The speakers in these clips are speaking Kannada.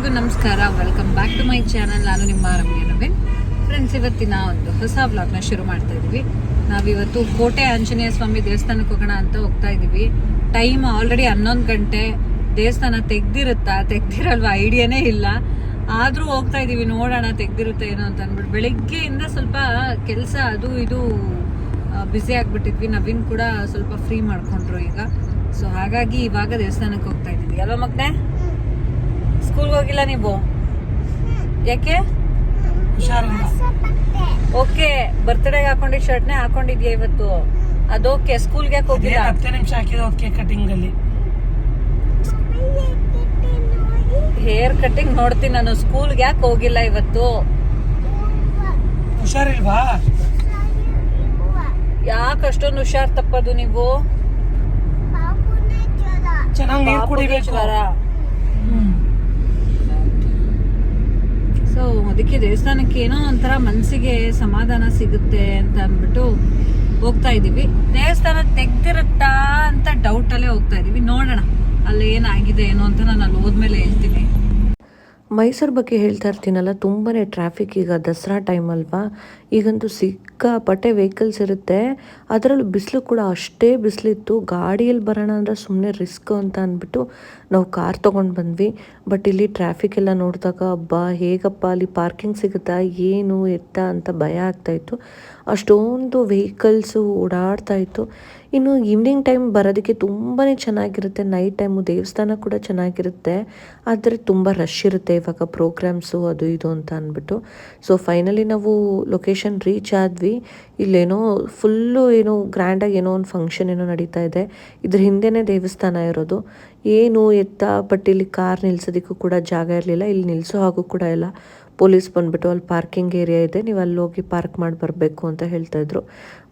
ಎಲ್ರಿಗೂ ನಮಸ್ಕಾರ. Welcome back to my channel ನಾನು ನಿಮ್ಮ ರಮ್ಯ ನವೀನ್. ಫ್ರೆಂಡ್ಸ್ ಇವತ್ತಿನ ಒಂದು ಹೊಸ ವ್ಲಾಗ್ನ ಶುರು ಮಾಡ್ತಾ ಇದ್ದೀವಿ ನಾವಿವತ್ತು ಕೋಟೆ ಆಂಜನೇಯ ಸ್ವಾಮಿ ದೇವಸ್ಥಾನಕ್ಕೆ ಹೋಗೋಣ ಅಂತ ಹೋಗ್ತಾ ಇದ್ದೀವಿ ಟೈಮ್ ಆಲ್ರೆಡಿ ಹನ್ನೊಂದು ಗಂಟೆ. ದೇವಸ್ಥಾನ ತೆಗ್ದಿರುತ್ತಾ? ತೆಗ್ದಿರಲ್ವಾ? ಐಡಿಯಾನೇ ಇಲ್ಲ. ಆದರೂ ಹೋಗ್ತಾ ಇದ್ದೀವಿ ನೋಡೋಣ ತೆಗ್ದಿರುತ್ತೆ ಏನೋ ಅಂತ ಅಂದ್ಬಿಟ್ಟು ಬೆಳಿಗ್ಗೆಯಿಂದ ಸ್ವಲ್ಪ ಕೆಲಸ ಅದು ಇದು ಬ್ಯುಸಿ ಆಗಿಬಿಟ್ಟಿದ್ವಿ. ನವೀನ್ ಕೂಡ ಸ್ವಲ್ಪ ಫ್ರೀ ಮಾಡ್ಕೊಂಡ್ರು ಈಗ. ಸೊ ಹಾಗಾಗಿ ಇವಾಗ ದೇವಸ್ಥಾನಕ್ಕೆ ಹೋಗ್ತಾ ಇದ್ದೀವಿ ಅಲ್ವಾ ಮಗ್ನೆ? ಸ್ಕೂಲ್ಗೆ ಹೋಗಿಲ್ಲ ನೀವು? ಯಾಕೆ? ಹುಷಾರಿಲ್ಲ ಓಕೆ ಬರ್ತ್ಡೇಗೆ ಹಾಕೊಂಡಿದ್ ಶರ್ಟ್ನೇ ಹಾಕೊಂಡಿದ್ಯಾ ಇವತ್ತು? ಅದೋಕೆ ಸ್ಕೂಲ್ಗೆ ಯಾಕೆ ಹೋಗಿಲ್ಲ? ಹತ್ತೇ ನಿಮಿಷ ಹಾಕಿದ ಕೇಕ್ ಕಟಿಂಗ್ ಅಲ್ಲಿ? ಹೇರ್ ಕಟಿಂಗ್ ನೋಡ್ತೀನಿ ನಾನು ಸ್ಕೂಲ್ಗೆ ಯಾಕೆ ಹೋಗಿಲ್ಲ ಇವತ್ತು? ಹುಷಾರಿಲ್ವಾ? ಯಾಕೆ ಅಷ್ಟೊಂದು ಹುಷಾರ್ ತಪ್ಪದು ನೀವು? ಚೆನ್ನಾಗಿ ನೀರು ಕುಡಿಬೇಕು. ಸೊ ಅದಕ್ಕೆ ದೇವಸ್ಥಾನಕ್ಕೆ ಏನೋ ಒಂಥರ ಮನಸ್ಸಿಗೆ ಸಮಾಧಾನ ಸಿಗುತ್ತೆ ಅಂತ ಅಂದ್ಬಿಟ್ಟು ಹೋಗ್ತಾ ಇದ್ದೀವಿ. ದೇವಸ್ಥಾನ ತೆಗ್ದಿರುತ್ತಾ ಅಂತ ಡೌಟಲ್ಲೇ ಹೋಗ್ತಾ ಇದ್ದೀವಿ. ನೋಡೋಣ ಅಲ್ಲಿ ಏನಾಗಿದೆ ಏನೋ ಅಂತ ನಾನು ಅಲ್ಲಿ ಹೋದ್ಮೇಲೆ ಹೇಳ್ತೀನಿ. ಮೈಸೂರು ಬಗ್ಗೆ ಹೇಳ್ತಾ ಇರ್ತೀನಲ್ಲ ತುಂಬಾ ಟ್ರಾಫಿಕ್ ಈಗ ದಸರಾ ಟೈಮ್ ಅಲ್ವಾ? ಈಗಂತೂ ಸಿಕ್ಕಾಪಟ್ಟೆ ವೆಹಿಕಲ್ಸ್ ಇರುತ್ತೆ. ಅದರಲ್ಲೂ ಬಿಸಿಲು ಕೂಡ ಅಷ್ಟೇ ಬಿಸಿಲಿತ್ತು. ಗಾಡಿಯಲ್ಲಿ ಬರೋಣ ಅಂದರೆ ಸುಮ್ಮನೆ ರಿಸ್ಕ್ ಅಂತ ಅಂದ್ಬಿಟ್ಟು ನಾವು ಕಾರ್ ತೊಗೊಂಡು ಬಂದ್ವಿ. ಬಟ್ ಇಲ್ಲಿ ಟ್ರಾಫಿಕ್ ಎಲ್ಲ ನೋಡಿದಾಗ, ಅಬ್ಬಾ, ಹೇಗಪ್ಪ, ಅಲ್ಲಿ ಪಾರ್ಕಿಂಗ್ ಸಿಗುತ್ತಾ? ಏನು ಎತ್ತ? ಅಂತ ಭಯ ಆಗ್ತಾಯಿತ್ತು ಅಷ್ಟೊಂದು ವೆಹಿಕಲ್ಸು ಓಡಾಡ್ತಾ ಇತ್ತು. ಇನ್ನು ಈವ್ನಿಂಗ್ ಟೈಮ್ ಬರೋದಕ್ಕೆ ತುಂಬಾ ಚೆನ್ನಾಗಿರುತ್ತೆ ನೈಟ್ ಟೈಮು ದೇವಸ್ಥಾನ ಕೂಡ ಚೆನ್ನಾಗಿರುತ್ತೆ. ಆದರೆ ತುಂಬ ರಶ್ ಇರುತ್ತೆ ಇವಾಗ ಪ್ರೋಗ್ರಾಮ್ಸು ಅದು ಇದು ಅಂತ ಅಂದ್ಬಿಟ್ಟು. ಸೊ ಫೈನಲಿ ನಾವು ಲೊಕೇಶನ್ ರೀಚ್ ಆದ್ವಿ. ಇಲ್ಲೇನೋ ಫುಲ್ಲು ಏನೋ ಗ್ರ್ಯಾಂಡಾಗಿ ಏನೋ ಒಂದು ಫಂಕ್ಷನ್ ಏನೋ ನಡೀತಾ ಇದೆ. ಇದ್ರ ಹಿಂದೆನೇ ದೇವಸ್ಥಾನ ಇರೋದು. ಏನು ಎತ್ತ ಬಟ್ ಇಲ್ಲಿ ಕಾರ್ ನಿಲ್ಸೋದಕ್ಕೂ ಕೂಡ ಜಾಗ ಇರಲಿಲ್ಲ. ಇಲ್ಲಿ ನಿಲ್ಲಿಸೋ ಹಾಗೂ ಕೂಡ ಇಲ್ಲ. ಪೊಲೀಸ್ ಬಂದುಬಿಟ್ಟು ಅಲ್ಲಿ ಪಾರ್ಕಿಂಗ್ ಏರಿಯಾ ಇದೆ, ನೀವು ಅಲ್ಲಿ ಹೋಗಿ ಪಾರ್ಕ್ ಮಾಡಿ ಬರಬೇಕು ಅಂತ ಹೇಳ್ತಾ ಇದ್ರು.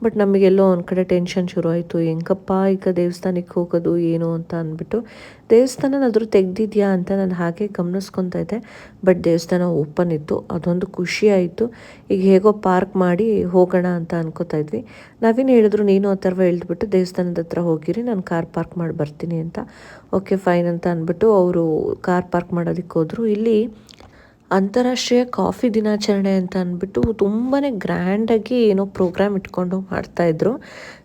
ಬಟ್ ನಮಗೆಲ್ಲೋ ಒಂದು ಕಡೆ ಟೆನ್ಷನ್ ಶುರು ಆಯಿತು ಹೆಂಗಪ್ಪ ಈಗ ದೇವಸ್ಥಾನಕ್ಕೆ ಹೋಗೋದು ಏನು ಅಂತ ಅಂದ್ಬಿಟ್ಟು. ದೇವಸ್ಥಾನನಾದರೂ ತೆಗ್ದಿದ್ಯಾ ಅಂತ ನಾನು ಹಾಗೆ ಗಮನಿಸ್ಕೊತಾ ಇದ್ದೆ. ಬಟ್ ದೇವಸ್ಥಾನ ಓಪನ್ ಇತ್ತು, ಅದೊಂದು ಖುಷಿ ಆಯಿತು. ಈಗ ಹೇಗೋ ಪಾರ್ಕ್ ಮಾಡಿ ಹೋಗೋಣ ಅಂತ ಅನ್ಕೋತಾ ಇದ್ವಿ. ನಾವೇನು ಹೇಳಿದ್ರು, ನೀನು ಅಥರ್ವ ಇಳಿದ್ಬಿಟ್ಟು ದೇವಸ್ಥಾನದ ಹತ್ರ ಹೋಗಿರಿ, ನಾನು ಕಾರ್ ಪಾರ್ಕ್ ಮಾಡಿ ಬರ್ತೀನಿ ಅಂತ. ಓಕೆ, ಫೈನ್ ಅಂತ ಅಂದ್ಬಿಟ್ಟು ಅವರು ಕಾರ್ ಪಾರ್ಕ್ ಮಾಡೋದಕ್ಕೆ ಹೋದರು. ಇಲ್ಲಿ ಅಂತಾರಾಷ್ಟ್ರೀಯ ಕಾಫಿ ದಿನಾಚರಣೆ ಅಂತ ಅಂದ್ಬಿಟ್ಟು ತುಂಬಾ ಗ್ರ್ಯಾಂಡಾಗಿ ಏನೋ ಪ್ರೋಗ್ರಾಮ್ ಇಟ್ಕೊಂಡು ಮಾಡ್ತಾಯಿದ್ರು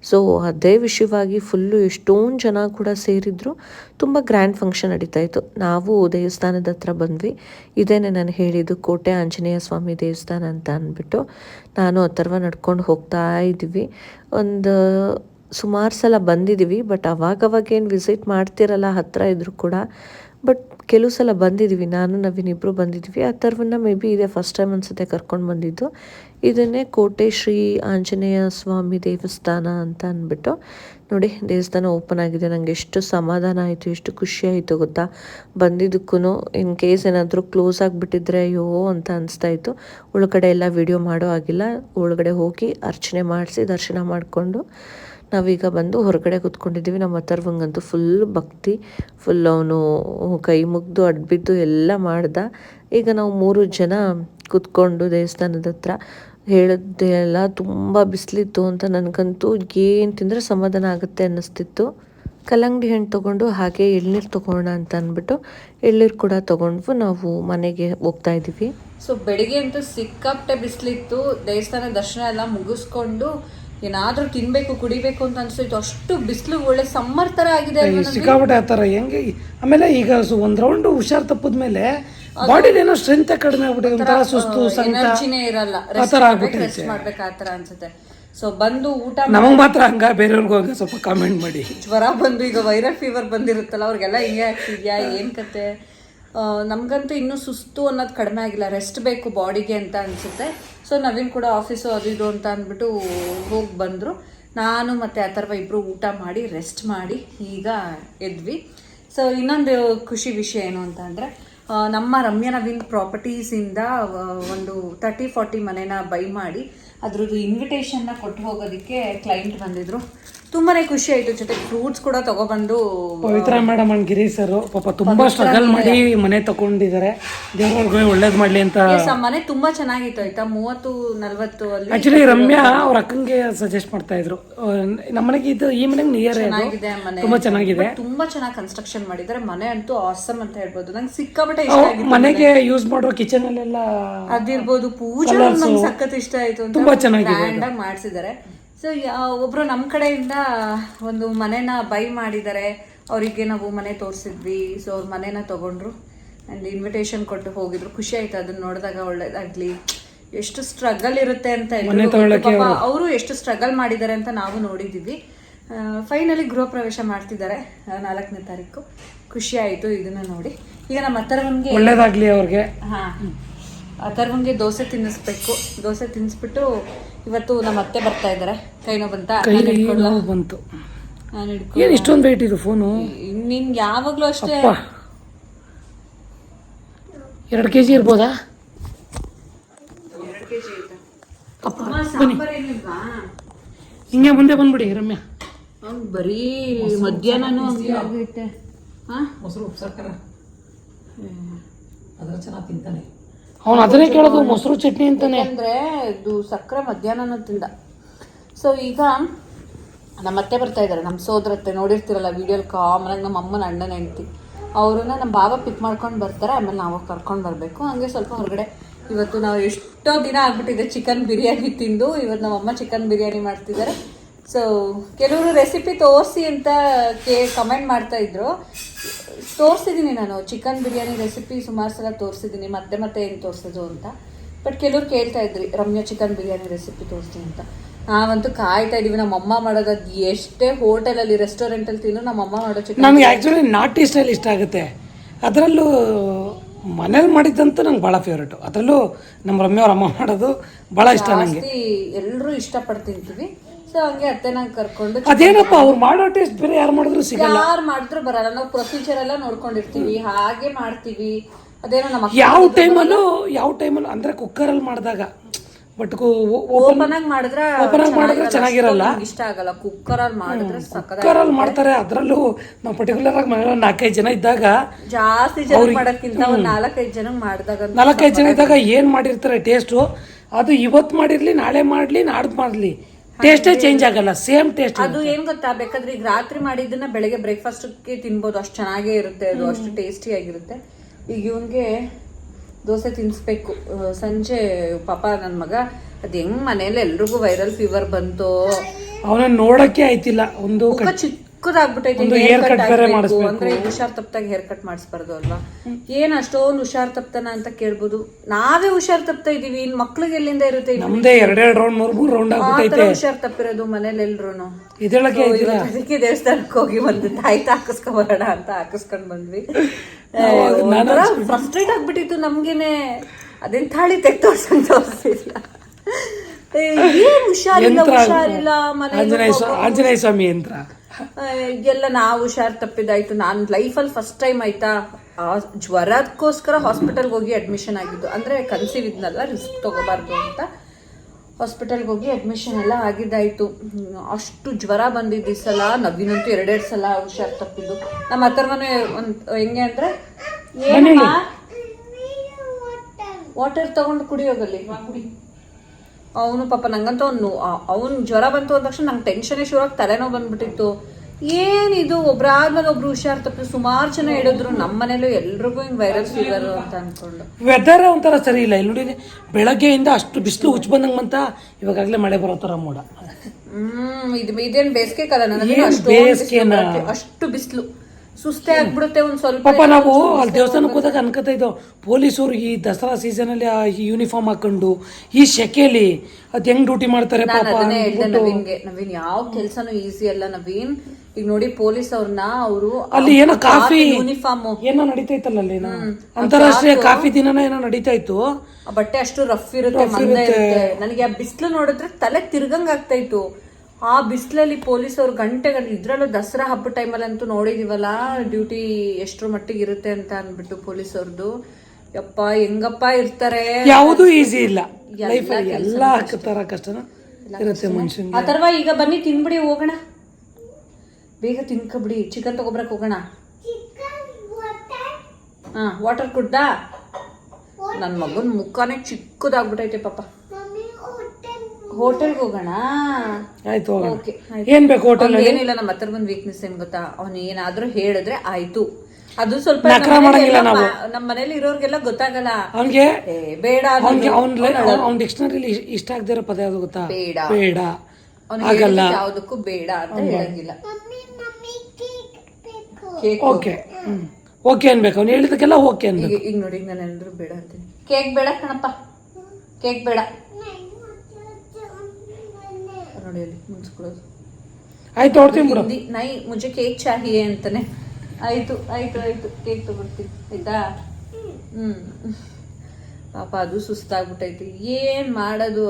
ಸೊ ಅದೇ ವಿಷಯವಾಗಿ ಫುಲ್ಲು ಎಷ್ಟೊಂದು ಜನ ಕೂಡ ಸೇರಿದ್ರು. ತುಂಬ ಗ್ರ್ಯಾಂಡ್ ಫಂಕ್ಷನ್ ನಡೀತಾ ಇತ್ತು. ನಾವು ದೇವಸ್ಥಾನದ ಹತ್ರ ಬಂದ್ವಿ. ಇದೇನೆ ನಾನು ಹೇಳಿದ್ದು ಕೋಟೆ ಆಂಜನೇಯ ಸ್ವಾಮಿ ದೇವಸ್ಥಾನ ಅಂತ ಅಂದ್ಬಿಟ್ಟು ನಾನು ಅಥರ್ವ ನಡ್ಕೊಂಡು ಹೋಗ್ತಾ ಇದ್ದೀವಿ. ಒಂದು ಸುಮಾರು ಸಲ ಬಂದಿದ್ದೀವಿ ಬಟ್ ಅವಾಗವಾಗ ಏನು ವಿಸಿಟ್ ಮಾಡ್ತಿರಲ್ಲ ಹತ್ತಿರ ಇದ್ರು ಕೂಡ. ಬಟ್ ಕೆಲವು ಸಲ ಬಂದಿದ್ದೀವಿ ನಾನು, ನವೀನ್ ಇಬ್ಬರು ಬಂದಿದ್ವಿ. ಆ ಥರವನ್ನ ಮೇ ಬಿ ಇದೇ ಫಸ್ಟ್ ಟೈಮ್ ಅನ್ಸುತ್ತೆ ಕರ್ಕೊಂಡು ಬಂದಿದ್ದು. ಇದನ್ನೇ ಕೋಟೆ ಶ್ರೀ ಆಂಜನೇಯ ಸ್ವಾಮಿ ದೇವಸ್ಥಾನ ಅಂತ ಅಂದ್ಬಿಟ್ಟು, ನೋಡಿ, ದೇವಸ್ಥಾನ ಓಪನ್ ಆಗಿದೆ. ನನಗೆ ಎಷ್ಟು ಸಮಾಧಾನ ಆಯಿತು, ಎಷ್ಟು ಖುಷಿ ಆಯಿತು ಗೊತ್ತಾ? ಬಂದಿದ್ದಕ್ಕೂ ಇನ್ ಕೇಸ್ ಏನಾದರೂ ಕ್ಲೋಸ್ ಆಗಿಬಿಟ್ಟಿದ್ರೆ ಅಯ್ಯೋ ಅಂತ ಅನಿಸ್ತಾ ಇತ್ತು. ಒಳಗಡೆ ಎಲ್ಲ ವಿಡಿಯೋ ಮಾಡೋ ಆಗಿಲ್ಲ ಒಳಗಡೆ ಹೋಗಿ ಅರ್ಚನೆ ಮಾಡಿಸಿ, ದರ್ಶನ ಮಾಡಿಕೊಂಡು ನಾವೀಗ ಬಂದು ಹೊರಗಡೆ ಕೂತ್ಕೊಂಡಿದ್ದೀವಿ. ನಮ್ಮ ಅಥರ್ವಂಗಂತೂ ಫುಲ್ ಭಕ್ತಿ ಫುಲ್ ಅವನು ಕೈ ಮುಗ್ದು, ಅಡ್ಬಿದ್ದು ಎಲ್ಲ ಮಾಡ್ದ. ಈಗ ನಾವು ಮೂರು ಜನ ಕೂತ್ಕೊಂಡು ದೇವಸ್ಥಾನದ ಹತ್ರ ಹೇಳಿದ್ದೆ ಎಲ್ಲ ತುಂಬ ಬಿಸಿಲಿತ್ತು ಅಂತ ನನಗಂತೂ ಏನು ತಿಂದರೆ ಸಮಾಧಾನ ಆಗುತ್ತೆ ಅನ್ನಿಸ್ತಿತ್ತು. ಕಲ್ಲಂಗಡಿ ಹಣ್ಣು ತೊಗೊಂಡು ಹಾಗೆ ಎಳ್ನೀರು ತೊಗೊಳ್ಳೋಣ ಅಂತ ಅಂದ್ಬಿಟ್ಟು ಎಳ್ನೀರು ಕೂಡ ತೊಗೊಂಡ್ವು. ನಾವು ಮನೆಗೆ ಹೋಗ್ತಾ ಇದ್ದೀವಿ. ಸೊ ಬೆಳಿಗ್ಗೆ ಅಂತೂ ಸಿಕ್ಕಾಪಟ್ಟೆ ಬಿಸಿಲಿತ್ತು. ದೇವಸ್ಥಾನ ದರ್ಶನ ಎಲ್ಲ ಮುಗಿಸ್ಕೊಂಡು ಏನಾದ್ರೂ ತಿನ್ಬೇಕು ಕುಡಿಬೇಕು ಅಂತ ಅನ್ಸುತ್ತೆ ಅಷ್ಟು ಬಿಸಿಲು ಒಳ್ಳೆ ಸಮ್ಮರ್ ತರ ಆಗಿದೆ? ಸಿಕ್ಕಾಪಟ್ಟೆ ಆತರ ಹೆಂಗೆ ಆಮೇಲೆ ಈಗ ಒಂದು ರೌಂಡ್ ಹುಷಾರ್ ತಪ್ಪದ್ಮೇಲೆ ಬಾಡಿ ಏನೋ ಸ್ಟ್ರೆಂತ್ ಕಡಿಮೆ ಆಗ್ಬಿಟ್ಟಿದೆ ಒಂಥರ ಸುಸ್ತು ಎನರ್ಜಿನೇ ಇರಲ್ಲ. ಆ ರೆಸ್ಟ್ ಥರ. ರೆಸ್ಟ್ ಮಾಡ್ಬೇಕು ಆ ಥರ ಅನ್ಸುತ್ತೆ. ಸೊ ಬಂದು ಊಟ ನಮಗ್ ಮಾತ್ರ ಹಂಗ ಬೇರೆಯವ್ರಿಗೂ ಹೋಗಿ ಸ್ವಲ್ಪ ಕಾಮೆಂಟ್ ಮಾಡಿ. ಜ್ವರ ಬಂದು ಈಗ ವೈರಲ್ ಫೀವರ್ ಬಂದಿರುತ್ತಲ್ಲ ಅವ್ರಿಗೆಲ್ಲ ಹಿಂಗೆ ಆಗ್ತಿದ್ಯಾ? ಏನ್ ಕತೆ? ನಮ್ಗಂತೂ ಇನ್ನೂ ಸುಸ್ತು ಅನ್ನೋದು ಕಡಿಮೆ ಆಗಿಲ್ಲ. ರೆಸ್ಟ್ ಬೇಕು ಬಾಡಿಗೆ ಅಂತ ಅನಿಸುತ್ತೆ. ಸೊ ನವೀನ್ ಕೂಡ ಆಫೀಸು ಅದು ಇದು ಅಂತ ಅಂದ್ಬಿಟ್ಟು ಹೋಗಿ ಬಂದರು. ನಾನು ಮತ್ತು ಅಥರ್ವ ಇಬ್ಬರು ಊಟ ಮಾಡಿ ರೆಸ್ಟ್ ಮಾಡಿ ಈಗ ಎದ್ವಿ. ಸೊ ಇನ್ನೊಂದು ಖುಷಿ ವಿಷಯ ಏನು ಅಂತ ಅಂದರೆ ನಮ್ಮ ರಮ್ಯ ನವೀನ್ ಪ್ರಾಪರ್ಟೀಸಿಂದ ಒಂದು ತರ್ಟಿ ಫಾರ್ಟಿ ಮನೇನ ಬೈ ಮಾಡಿ, ಅದ್ರದ್ದು ಇನ್ವಿಟೇಷನ್ನ ಕೊಟ್ಟು ಹೋಗೋದಕ್ಕೆ ಕ್ಲೈಂಟ್ ಬಂದಿದ್ರು. ತುಂಬಾನೇ ಖುಷಿ ಆಯ್ತು ಜೊತೆ ಫ್ರೂಟ್ಸ್ ಕೂಡ ತಗೊಬಂದು Pavitra madam and Giri sir ಪಾಪ ತುಂಬಾ ಸ್ಟ್ರಗಲ್ ಮಾಡಿ ಮನೆ ತಗೊಂಡಿದ್ದಾರೆ ದೇವ್ರಿಗೆ ಒಳ್ಳೇದ್ ಮಾಡ್ಲಿ ಅಂತ Yes, ಆ ಮನೆ ತುಂಬಾ ಚೆನ್ನಾಗಿತ್ತು ಆಯ್ತಾ? ಮೂವತ್ತು ನಲ್ವತ್ತು ಅಲ್ಲಿ ಆಕ್ಚುಲಿ ರಮ್ಯಾ ಅವ್ರ ಅಕ್ಕಂಗೆ ಸಜೆಸ್ಟ್ ಮಾಡ್ತಾ ಇದ್ರು. ನಮ್ಮ ಮನೆಗೆ ಇದು ಈ ಮನೆಗೆ ನಿಯರ್ ಚೆನ್ನಾಗಿದೆ ಆ ಮನೆ. ತುಂಬಾ ಚೆನ್ನಾಗಿದೆ. ತುಂಬಾ ಚೆನ್ನಾಗಿ ಕನ್ಸ್ಟ್ರಕ್ಷನ್ ಮಾಡಿದ್ದಾರೆ. ಮನೆ ಅಂತೂ ಆಸಮ್ ಅಂತ ಹೇಳ್ಬೋದು. ನಂಗೆ ಸಿಕ್ಕಾಪಟ್ಟೆ ಇಷ್ಟ ಮನೆಗೆ. ಯೂಸ್ ಮಾಡೋ ಕಿಚನ್ ಅಲ್ಲೆಲ್ಲ ಅದಿರ್ಬೋದು ಪೂಜೆ ನಂಗೆ ಸಖತ್ ಇಷ್ಟ ಆಯ್ತು ಅಂತ ತುಂಬಾ ಚೆನ್ನಾಗಿದೆ ಆಗಿ ಮಾಡಿಸಿದ್ದಾರೆ. ಸೊ ಒಬ್ರು ನಮ್ಮ ಕಡೆಯಿಂದ ಒಂದು ಮನೆನ ಬೈ ಮಾಡಿದ್ದಾರೆ ಅವರಿಗೆ ನಾವು ಮನೆ ತೋರಿಸಿದ್ವಿ. ಸೊ ಅವ್ರ ಮನೆನ ತಗೊಂಡ್ರು ಆ್ಯಂಡ್ ಇನ್ವಿಟೇಷನ್ ಕೊಟ್ಟು ಹೋಗಿದ್ರು. ಖುಷಿ ಆಯ್ತು ಅದನ್ನ ನೋಡಿದಾಗ ಒಳ್ಳೇದಾಗ್ಲಿ. ಎಷ್ಟು ಸ್ಟ್ರಗಲ್ ಇರುತ್ತೆ ಅಂತ ಅವರು ಎಷ್ಟು ಸ್ಟ್ರಗಲ್ ಮಾಡಿದ್ದಾರೆ ಅಂತ ನಾವು ನೋಡಿದ್ದೀವಿ. ಫೈನಲಿ ಗೃಹ ಪ್ರವೇಶ ಮಾಡ್ತಿದ್ದಾರೆ ನಾಲ್ಕನೇ ತಾರೀಕು. ಖುಷಿ ಆಯ್ತು ಇದನ್ನ ನೋಡಿ. ಈಗ ನಮ್ಮ ಹತ್ತಿರವನ್ಗೆ ಒಳ್ಳೇದಾಗ್ಲಿ ಅವ್ರಿಗೆ. ಹಾ. ಅಥರ್ವಂಗೆ ದೋಸೆ ತಿನ್ನಿಸ್ಬೇಕು. ದೋಸೆ ತಿನ್ನಿಸ್ಬಿಟ್ಟು ಇವತ್ತು ನಮ್ಮ ಅತ್ತೆ ಬರ್ತಾ ಇದ್ದಾರೆ. ಕೈ ನೋವು ಬಂತ? ಬಂತು. ಏನ್ ಇಷ್ಟೊಂದು ರೇಟ್ ಇದು ಫೋನು? ನಿನ್ ಯಾವಾಗ್ಲೂ ಅಷ್ಟೇ. ಎರಡು ಕೆ ಜಿ ಇರ್ಬೋದಾ ಅಮ್ಮ, ಸಾಂಬಾರ್ ಏನಿಲ್ವಾ ಹಿಂಗೆ ಮುಂದೆ ಬಂದ್ಬಿಡಿ ರಮ್ಯಾ. ಬರೀ ಮಧ್ಯಾಹ್ನ ಹಂಗೆ ಆಗೈತೆ ಹಾ ಮೊಸರು ಉಪ್ಸಾಕರ ಅದ್ರ ಚೆನ್ನಾಗಿ ತಿಂತಾನೆ ಅವನು ಅದನ್ನೇ ಕೇಳೋದು ಮೊಸರು ಚಟ್ನಿ ಅಂತಾನೆ. ಅಂದ್ರೆ ಇದು ಸಕ್ಕರೆ ಮಧ್ಯಾಹ್ನ ತಿಂದ ಸೊ ಈಗ ನಮ್ಮ ಅತ್ತೆ ಬರ್ತಾ ಇದ್ದಾರೆ ನಮ್ಮ ಸೋದರತ್ತೆ ನೋಡಿರ್ತೀರಲ್ಲ ವಿಡಿಯೋಲಿ ಕಾಮನ್ ಆಗಿ ನಮ್ಮ ಅಮ್ಮನ ಅಣ್ಣನ ಹೆಂಡ್ತಿ. ಅವ್ರನ್ನ ನಮ್ಮ ಬಾಬಾ ಪಿಕ್ ಮಾಡ್ಕೊಂಡು ಬರ್ತಾರೆ ಆಮೇಲೆ ನಾವು ಕರ್ಕೊಂಡು ಬರಬೇಕು. ಹಂಗೆ ಸ್ವಲ್ಪ ಹೊರಗಡೆ ಇವತ್ತು ನಾವು ಎಷ್ಟೋ ದಿನ ಆಗ್ಬಿಟ್ಟಿದೆ ಚಿಕನ್ ಬಿರಿಯಾನಿ ತಿಂದು. ಇವತ್ತು ನಮ್ಮ ಅಮ್ಮ ಚಿಕನ್ ಬಿರಿಯಾನಿ ಮಾಡ್ತಿದ್ದಾರೆ ಸೊ ಕೆಲವರು ರೆಸಿಪಿ ತೋರಿಸಿ ಅಂತ ಕೇ ಕಮೆಂಟ್ ಮಾಡ್ತಾ ಇದ್ರು. ತೋರಿಸಿದ್ದೀನಿ ನಾನು. ಚಿಕನ್ ಬಿರಿಯಾನಿ ರೆಸಿಪಿ ಸುಮಾರು ಸಲ ತೋರಿಸಿದ್ದೀನಿ ಮತ್ತೆ ಮತ್ತೆ ಏನು ತೋರಿಸೋದು ಅಂತ. ಬಟ್ ಕೆಲವ್ರು ಕೇಳ್ತಾ ಇದ್ರಿ ರಮ್ಯಾ ಚಿಕನ್ ಬಿರಿಯಾನಿ ರೆಸಿಪಿ ತೋರಿಸಿ ಅಂತ. ನಾವಂತೂ ಕಾಯ್ತಾ ಇದೀವಿ. ನಮ್ಮ ಅಮ್ಮ ಮಾಡೋದು ಅದು ಎಷ್ಟೇ ಹೋಟೆಲಲ್ಲಿ ರೆಸ್ಟೋರೆಂಟಲ್ಲಿ ತಿನ್ನು ನಮ್ಮ ಅಮ್ಮ ಮಾಡೋ ಚಿಕನ್ ನನಗೆ ಆ್ಯಕ್ಚುಲಿ ನಾಟಿ ಸ್ಟೈಲ್ ಇಷ್ಟ ಆಗುತ್ತೆ. ಅದರಲ್ಲೂ ಮನೇಲಿ ಮಾಡಿದ್ದಂತೂ ನಂಗೆ ಭಾಳ ಫೇವ್ರೇಟು ಅದರಲ್ಲೂ ನಮ್ಮ ರಮ್ಯಾ ಅವ್ರ ಅಮ್ಮ ಮಾಡೋದು ಭಾಳ ಇಷ್ಟ ನನಗೆ ಜಾಸ್ತಿ ಎಲ್ಲರೂ ಇಷ್ಟಪಟ್ಟು ತಿಂತೀವಿ. ಸೊ ಹಂಗೆ ಅತ್ತೆನ ಕರ್ಕೊಂಡು ಅದೇನಪ್ಪ ಅವ್ರು ಮಾಡೋ ಟೇಸ್ಟ್ ಬೇರೆ ಯಾರು ಮಾಡಿದ್ರು ಸಿಗಲ್ಲ. ಯಾರು ಮಾಡಿದ್ರು ಬರಲ್ಲ ನಾವು ಪ್ರೊಸೀಜರ್ ಎಲ್ಲ ನೋಡ್ಕೊಂಡಿರ್ತೀವಿ ಹಾಗೆ ಮಾಡ್ತೀವಿ. ಅದೇನೋ ನಮ್ಮ ಯಾವ ಟೈಮಲ್ಲೂ ಯಾವ ಟೈಮಲ್ಲೂ ಕುಕ್ಕರ್ ಕುಕ್ಕರಲ್ಲಿ ಮಾಡಿದಾಗ ಬಟ್ ಓಪನ್ ಆಗಿ ಮಾಡಿದ್ರೆ ಓಪನ್ ಆಗಿ ಮಾಡಿದ್ರೆ ಚೆನ್ನಾಗಿರಲ್ಲ. ಇಷ್ಟ ಆಗಲ್ಲ. ಕುಕ್ಕರ್ ಅಲ್ಲಿ ಮಾಡಿದ್ರೆ ಕುಕ್ಕರ್ ಕುಕ್ಕರಲ್ಲಿ ಮಾಡ್ತಾರೆ ಅದರಲ್ಲೂ ನಾವು ಪರ್ಟಿಕ್ಯುಲರ್ ಆಗಿ ಮನೆಯಲ್ಲಿ ನಾಲ್ಕೈದು ಜನ ಇದ್ದಾಗ ಜಾಸ್ತಿ ಜನ ಮಾಡೋಕ್ಕಿಂತ ಒಂದ್ ನಾಲ್ಕೈದು ಜನ ಮಾಡಿದಾಗ ನಾಲ್ಕೈದು ಜನ ಇದ್ದಾಗ ಏನು ಮಾಡಿರ್ತಾರೆ ಟೇಸ್ಟು ಅದು ಇವತ್ತು ಮಾಡಿರಲಿ ನಾಳೆ ಮಾಡಲಿ ನಾಡ್ದು ಮಾಡಲಿ. ಟೇಸ್ಟೇ ಚೇಂಜ್ ಆಗಲ್ಲ ಸೇಮ್ ಟೇಸ್ಟ್ ಅದು ಏನ್ ಗೊತ್ತಾ? ಬೇಕಾದ್ರೆ ಈಗ ರಾತ್ರಿ ಮಾಡಿದ್ದನ್ನ ಬೆಳಗ್ಗೆ ಬ್ರೇಕ್ಫಾಸ್ಟ್ಗೆ ತಿನ್ಬೋದು. ಅಷ್ಟು ಚೆನ್ನಾಗೇ ಇರುತ್ತೆ ಅದು ಅಷ್ಟು ಟೇಸ್ಟಿ ಆಗಿರುತ್ತೆ. ಈಗ ಇವನ್ಗೆ ದೋಸೆ ತಿನ್ಸ್ಬೇಕು. ಸಂಜೆ ಪಾಪ ನನ್ನ ಮಗ ಅದ್ ಹೆಂಗ್ ಮನೇಲಿ ಎಲ್ರಿಗೂ ವೈರಲ್ ಫೀವರ್ ಬಂತು. ಅವನ ನೋಡಕ್ಕೆ ಆಯ್ತಿಲ್ಲ. ಒಂದು ಮುಖ ಚಿಕ್ಕದಾಗ್ಬಿಟ್ಟೈತೆ ಹೇರ್ ಕಟ್ ಆಗ್ಬೇಕು ಅಂದ್ರೆ ಹುಷಾರ್ ತಪ್ಪಾಗ ಹೇರ್ ಕಟ್ ಮಾಡಿಸ್ಬಾರ್ದು ಅಲ್ವಾ? ಏನ್ ಅಷ್ಟೊಂದು ಹುಷಾರ್ ತಪ್ತಾನ ಅಂತ ಕೇಳ್ಬೋದು. ನಾವೇ ಹುಷಾರ್ ತಪ್ತಾ ಇದೀವಿ ಇನ್ ಮಕ್ಳಿಗೆ ಎಲ್ಲಿಂದ ಇರುತ್ತೆ? ನಮ್ದೇ ಎರಡೆರಡು ರೌಂಡ್ ಮೂರು ಮೂರು ರೌಂಡ್ ಆಗ್ಬಿಟ್ಟೈತೆ. ಹುಷಾರ್ ತಪ್ಪಿರೋದು ಮನೇಲಿ ಎಲ್ರುನು. ಇದೊಳಗೆ ಅದಕ್ಕೆ ದೇವಸ್ಥಾನಕ್ಕೆ ಹೋಗಿ ಬಂದು. ತಾಯ್ತ ಹಾಕಿಸ್ಕೊಂಡ್ ಬರೋಣ ಅಂತ ಹಾಕಿಸ್ಕೊಂಡ್ ಬಂದ್ವಿ. ಫ್ರಸ್ಟ್ರೇಟ್ ಆಗ್ಬಿಟ್ಟಿತ್ತು. ನಮ್ಗೇನೆ ಅದೇನ್ ತಾಳಿ ತೆಗ್ ತೋರ್ಸಂಗ್ ತೋರಿಸಿಲ್ಲ ಏನ್ ಹುಷಾರಿಲ್ಲ ಹುಷಾರಿಲ್ಲ ಮನೆ ಆಂಜನೇಯ ಸ್ವಾಮಿ ಯಂತ್ರ. ಎಲ್ಲ ನಾವು ಹುಷಾರ್ ತಪ್ಪಿದಾಯ್ತು. ನಾನು ಲೈಫಲ್ಲಿ ಫಸ್ಟ್ ಟೈಮ್ ಆಯ್ತಾ ಆ ಜ್ವರಕ್ಕೋಸ್ಕರ ಹಾಸ್ಪಿಟಲ್ಗೆ ಹೋಗಿ ಅಡ್ಮಿಷನ್ ಆಗಿದ್ದು. ಅಂದ್ರೆ ಕನ್ಸೀವ್ ಇದ್ನಲ್ಲ ರಿಸ್ಕ್ ತಗೋಬಾರ್ದು ಅಂತ. ಹಾಸ್ಪಿಟಲ್ಗೆ ಹೋಗಿ ಅಡ್ಮಿಷನ್ ಎಲ್ಲ ಆಗಿದ್ದಾಯ್ತು. ಅಷ್ಟು ಜ್ವರ ಬಂದಿದ್ದ ಈ ಸಲ ನವೀನಂತೂ ಎರಡೆರಡು ಸಲ ಹುಷಾರ್ ತಪ್ಪಿದ್ದು. ನಮ್ಮ ಹತ್ರನೇ ಒಂದು ಹೆಂಗೆ ಅಂದ್ರೆ ಏನಮ್ಮ? ವಾಟರ್ ತಗೊಂಡು ಕುಡಿಯೋಗಲ್ಲಿ. ಕುಡಿ. ಅವನು ಪಾಪ ನಂಗಂತೂ ಅವನು ಅವ್ನು ಜ್ವರ ಬಂತು ಅಂದ ತಕ್ಷಣ ನಂಗೆ ಟೆನ್ಷನೇ ಆಗಿ ತಲೆನೋವು ಬಂದ್ಬಿಟ್ಟಿತ್ತು. ಏನಿದು ಒಬ್ರಾದ್ಮೇಲೆ ಒಬ್ರು ಹುಷಾರ್ ತಪ್ಪಿ ಸುಮಾರು ಜನ ಹೇಳಿದ್ರು ನಮ್ಮ ಮನೇಲೂ ಎಲ್ರಿಗೂ ಹಿಂಗ್ ವೈರಲ್ ಫೀವರ್ ಅಂತ ಅನ್ಕೊಂಡು. ವೆದರ್ ಒಂಥರ ಸರಿ ಇಲ್ಲ. ಇಲ್ಲಿ ನೋಡಿ ಬೆಳಗ್ಗೆಯಿಂದ ಅಷ್ಟು ಬಿಸಿಲು ಉಚ್ಚ ಬಂದಂಗೆ ಬಂತ ಇವಾಗಲೇ ಮಳೆ ಬರೋ ಥರ ಮೋಡ. ಹ್ಮ್ ಇದು ಇದೇನು ಬೇಸಿಗೆ ಕಾಲ ನನಗೆ ಅಷ್ಟು ಬೇಸಿಗೆ? ಅಷ್ಟು ಬಿಸಿಲು. ಸುಸ್ತೇ ಆಗ್ಬಿಡುತ್ತೆ ಒಂದ್ ಸ್ವಲ್ಪ ಪಾಪ ನಾವು ಅಲ್ಲಿ ದೇವಸ್ಥಾನಕ್ಕೆ ಹೋದಾಗ ಅನ್ಕೋತಾ ಇದ್ದೋ ಪೊಲೀಸರು ಈ ದಸರಾ ಸೀಸನ್ ಅಲ್ಲಿ ಆ ಯೂನಿಫಾರ್ಮ್ ಹಾಕೊಂಡು ಈ ಶೆಕೆಲಿ ಅದ್ ಹೆಂಗ್ ಡ್ಯೂಟಿ ಮಾಡ್ತಾರೆ ನಾನು ಪಾಪ ಅದನ್ನೇ ಹೇಳ್ದೆ ನವೀನ್ಗೆ. ನವೀನ್ ಯಾವ ಕೆಲ್ಸನೂ ಈಸಿ ಅಲ್ಲ ನವೀನ್. ಈಗ ನೋಡಿ ಪೊಲೀಸ್ ಅವ್ರನ್ನ ಅವರು ಅಲ್ಲಿ ಏನೋ ಕಾಫಿ ಯೂನಿಫಾರ್ಮ್ ಏನೋ ನಡೀತೈತಲ್ಲ ಅಲ್ಲಿ ಏನೋ? ಅಂತಾರಾಷ್ಟ್ರೀಯ ಕಾಫಿ ದಿನನ ಏನೋ ನಡೀತಾ ಇತ್ತು. ಆ ಬಟ್ಟೆ ಅಷ್ಟು ರಫ್ ಇರುತ್ತೆ ಮಂದ ಇರುತ್ತೆ. ನನಗೆ ಆ ಬಿಸಿಲು ನೋಡಿದ್ರೆ ತಲೆ ತಿರ್ಗಂಗ್ ಆಗ್ತಾ ಇತ್ತು. ಆ ಬಿಸಿಲಲ್ಲಿ ಪೊಲೀಸ್ ಅವ್ರು ಗಂಟೆಗಳು ಇದ್ರಲ್ಲೂ ದಸರಾ ಹಬ್ಬ ಟೈಮಲ್ಲಂತೂ ನೋಡಿದೀವಲ್ಲ ಡ್ಯೂಟಿ ಎಷ್ಟರ ಮಟ್ಟಿಗೆ ಇರುತ್ತೆ ಅಂತ ಅಂದ್ಬಿಟ್ಟು ಪೊಲೀಸ್ ಅವ್ರದ್ದು ಯಪ್ಪ ಹೆಂಗಪ್ಪ ಇರ್ತಾರೆ. ಯಾವುದು ಈಸಿ ಇಲ್ಲ. ಲೈಫಲ್ಲಿ ಎಲ್ಲ ಥರ ಕಷ್ಟನ? ಇರುತ್ತೆ ಅಥರ್ವ ಈಗ ಬನ್ನಿ ತಿನ್ಬಿಡಿ ಹೋಗೋಣ. ಬೇಗ ತಿನ್ಕೊಬಿಡಿ. ಚಿಕನ್ ತಗೊಬ್ರಕ್ ಹೋಗೋಣ. ಹಾ ವಾಟರ್ ಕುಡ್ದಾ? ನನ್ನ ಮಗನ ಮುಖನೇ ಚಿಕ್ಕದಾಗ್ಬಿಟ್ಟೈತೆ ಪಾಪ. ಹೋಟೆಲ್ಗೆ ಹೋಗೋಣ? ಆಯ್ತು ಹೋಗೋಣ. ಓಕೆ ಏನ್ ಬೇಕು ಹೋಟೆಲ್ ಏನಿಲ್ಲ ನಮ್ಮ ಹತ್ರ ಬಂದ್ ವೀಕ್ನೆಸ್ ಏನ್ ಗೊತ್ತಾ? ಅವ್ನು ಏನಾದ್ರೂ ಹೇಳಿದ್ರೆ ಆಯ್ತು. ಅದು ಸ್ವಲ್ಪ ನಖರ ಮಾಡಂಗಿಲ್ಲ ನಾವು. ನಮ್ಮ ಮನೇಲಿ ಇರೋರ್ಗೆಲ್ಲ ಗೊತ್ತಾಗಲ್ಲ. ಅವ್ನಿಗೆ ಏ ಬೇಡ ಅದು ಅವ್ನಿಗೆ ಅವ್ನ ಅವ್ನ ಡಿಕ್ಷನರಿಲಿ ಇಷ್ಟ ಆಗದಿರೋ ಪದ ಯಾವ್ದು ಗೊತ್ತಾ? ಬೇಡ. ಬೇಡ. ಅವ್ನಿಗೆ ಆಗಲ್ಲ ಯಾವ್ದಕ್ಕೂ ಬೇಡ ಅಂತ ಹೇಳಂಗಿಲ್ಲ. ಕೇಕ್ ಓಕೆ ಓಕೆ ಅನ್ಬೇಕು. ಅವ್ನು ಹೇಳಿದಕ್ಕೆಲ್ಲ ಓಕೆ ಅನ್ಬೇಕು. ಈಗ ಈಗ ನೋಡಿ ಈಗ ನಾನು ಬೇಡ ಅಂತೀನಿ. ಕೇಕ್ ಬೇಡ ಕಣಪ್ಪ. ಕೇಕ್ ಬೇಡ. ನೋಡಿ ಮುಂಚ್ಕೊಳ್ಳೋದು. ಮುನ್ಸ್ಕೊಳ್ಳೋದು ಆಯ್ತು ಹೊಡ್ತೀನಿ ಬಿಡು. ಹಿಂದಿ ನೈ ಮುಜೆ ಕೇಕ್ ಚಾಹಿಯೇ ಅಂತಾನೆ. ಆಯ್ತು ಆಯ್ತು ಆಯ್ತು ಕೇಕ್ ತಗೊಡ್ತೀನಿ ಆಯ್ತಾ? ಹ್ಮ್. ಪಾಪ ಅದು ಸುಸ್ತಾಗ್ಬಿಟ್ಟೈತಿ. ಏನ್ ಮಾಡೋದು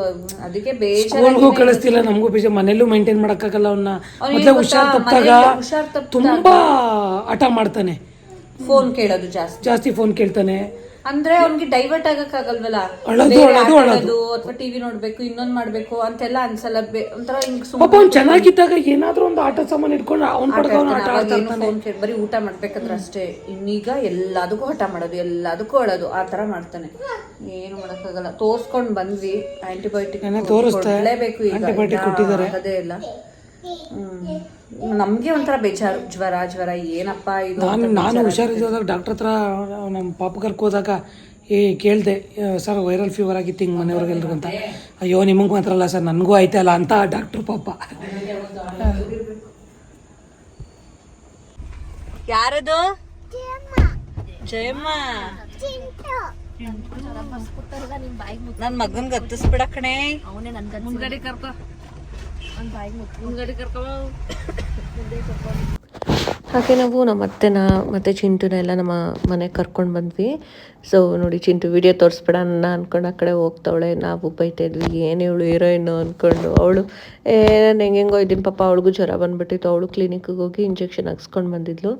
ಅದಕ್ಕೆ ಬೇಜಾರು ಸ್ಕೂಲ್ಗೂ ಕಳಿಸ್ತಿಲ್ಲ ನಮಗೂ ಬೇಜ ಮನೇಲೂ ಮೇಂಟೈನ್ ಮಾಡಕ್ಕಾಗಲ್ಲ ಅವನ್ನ ಅವ್ನಿಗೆ ಮತ್ತೆ ಗೊತ್ತಾ, ಹುಷಾರ್ ತಪ್ಪಾಗ ಮನೇಲಿ ಹುಷಾರ್ ತಪ್ಪಿದಾಗ ತುಂಬಾ ಹಠ ಮಾಡ್ತಾನೆ. ಫೋನ್ ಕೇಳೋದು ಜಾಸ್ತಿ. ಜಾಸ್ತಿ ಫೋನ್ ಕೇಳ್ತಾನೆ. ಅಂದ್ರೆ ಅವ್ನಿಗೆ ಡೈವರ್ಟ್ ಆಗಕ್ ಆಗಲ್ವಲ್ಲ. ಅಥವಾ ಟಿವಿ ನೋಡ್ಬೇಕು ಇನ್ನೊಂದ್ ಮಾಡ್ಬೇಕು ಅಂತೆಲ್ಲ ಅನ್ಸಲ್ಲ. ಒಂಥರ ಪಾಪ ಅವ್ನು ಚೆನ್ನಾಗಿದ್ದಾಗ ಏನಾದ್ರೂ ಒಂದು ಆಟ ಸಾಮಾನು ಇಟ್ಕೊಂಡು ಅವ್ನ ಪಡ್ಕ ಆಟ ಬರೀ ಊಟ ಮಾಡ್ಬೇಕಂದ್ರೆ ಅಷ್ಟೇ. ಇನ್ನೀಗ ಎಲ್ಲದಕ್ಕೂ ಹಠ ಮಾಡೋದು ಎಲ್ಲದಕ್ಕೂ ಅಳೋದು ಆ ತರ ಮಾಡ್ತಾನೆ. ಏನು ಮಾಡಕ್ಕಾಗಲ್ಲ. ತೋರ್ಸ್ಕೊಂಡ್ ಬಂದ್ವಿ. ಆಂಟಿಬಯೋಟಿಕ್ ಅದೇ ಈಗ. Antibiotic ಇಲ್ಲ, ನಮ್ಗೆ ಒಂಥರ ಬೇಜಾರು. ಜ್ವರ ಜ್ವರ ಏನಪ್ಪ ಇದು ನಾನು ನಾನು ಹುಷಾರಿದ್ದಾಗ ಡಾಕ್ಟರ್ ಹತ್ರ ನಮ್ಮ ಪಾಪ ಕರ್ಕೋದಾಗ ಏ ಕೇಳಿದೆ ಸರ್ ವೈರಲ್ ಫೀವರ್ ಆಗಿತ್ತು ಹಿಂಗೆ ಮನೆಯವ್ರಿಗೆಲ್ರಿಗೂ ಅಂತ. ಅಯ್ಯೋ ನಿಮಗೆ ಮಾತ್ರ ಅಲ್ಲ ಸರ್ ನನಗೂ ಆಯ್ತಲ್ಲ ಅಂತ ಡಾಕ್ಟರ್ ಪಾಪ. ಯಾರದು? ಜಯಮ್ಮ. ನನ್ನ ಮಗನ್ ಗತ್ತಿಸ್ಬಿಡ ಕಣೆ. ಅವನೇ ನನ್ನ ಮುಂದ್ಗಡೆ ಕರ್ಕೊ. ಹಾಗೆ ನಾವು ನಮ್ಮ ಅತ್ತೆನ ಮತ್ತು ಚಿಂಟುನ ಎಲ್ಲ ನಮ್ಮ ಮನೆಗೆ ಕರ್ಕೊಂಡು ಬಂದ್ವಿ. ಸೊ ನೋಡಿ, ಚಿಂಟು ವಿಡಿಯೋ ತೋರಿಸ್ಬೇಡ ಅನ್ನ ಅಂದ್ಕೊಂಡು ಆ ಕಡೆ ಹೋಗ್ತಾವಳೆ, ನಾವು ಬೈತಾ ಇದ್ವಿ, ಏನು ಇವಳು ಹೀರೋಯಿನ್ನು ಅಂದ್ಕೊಂಡು ಅವಳು ನಾನು ಹೆಂಗೆಂಗೋ ಇದ್ದೀನಿ ಪಾಪ, ಅವಳಿಗೂ ಜ್ವರ ಬಂದ್ಬಿಟ್ಟಿತ್ತು, ಅವಳು ಕ್ಲಿನಿಕ್ಗೆ ಹೋಗಿ ಇಂಜೆಕ್ಷನ್ ಹಾಕ್ಸ್ಕೊಂಡು ಬಂದಿದ್ಲು.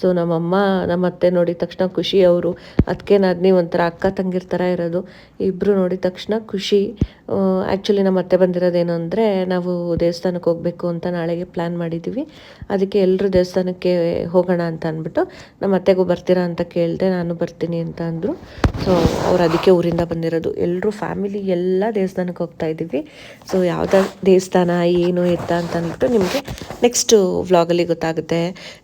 ಸೊ ನಮ್ಮಮ್ಮ ನಮ್ಮ ಅತ್ತೆ ನೋಡಿದ ತಕ್ಷಣ ಖುಷಿ ಅವರು. ಅದಕ್ಕೆ ನಾದ್ನಿ ಒಂಥರ ಅಕ್ಕ ತಂಗಿರ್ ಥರ ಇರೋದು. ಇಬ್ಬರು ನೋಡಿದ ತಕ್ಷಣ ಖುಷಿ. ಆ್ಯಕ್ಚುಲಿ ನಮ್ಮ ಅತ್ತೆ ಬಂದಿರೋದೇನು ಅಂದರೆ ನಾವು ದೇವಸ್ಥಾನಕ್ಕೆ ಹೋಗಬೇಕು ಅಂತ ನಾಳೆಗೆ ಪ್ಲ್ಯಾನ್ ಮಾಡಿದ್ದೀವಿ ಅದಕ್ಕೆ ಎಲ್ಲರೂ ದೇವಸ್ಥಾನಕ್ಕೆ ಹೋಗೋಣ ಅಂತ ಅಂದ್ಬಿಟ್ಟು ನಮ್ಮ ಅತ್ತೆಗೂ ಬರ್ತೀರಾ ಅಂತ ಕೇಳಿದೆ ನಾನು ಬರ್ತೀನಿ ಅಂತ ಅಂದರು. ಸೊ ಅವ್ರು ಅದಕ್ಕೆ ಊರಿಂದ ಬಂದಿರೋದು. ಎಲ್ಲರೂ ಫ್ಯಾಮಿಲಿ ಎಲ್ಲ ದೇವಸ್ಥಾನಕ್ಕೆ ಹೋಗ್ತಾ ಇದ್ದೀವಿ. ಸೊ ಯಾವುದೇ ದೇವಸ್ಥಾನ, ಏನು, ಎತ್ತ ಅಂತ ಅಂದ್ಬಿಟ್ಟು ನಿಮಗೆ ನೆಕ್ಸ್ಟು ವ್ಲಾಗಲ್ಲಿ ಗೊತ್ತಾಗುತ್ತೆ.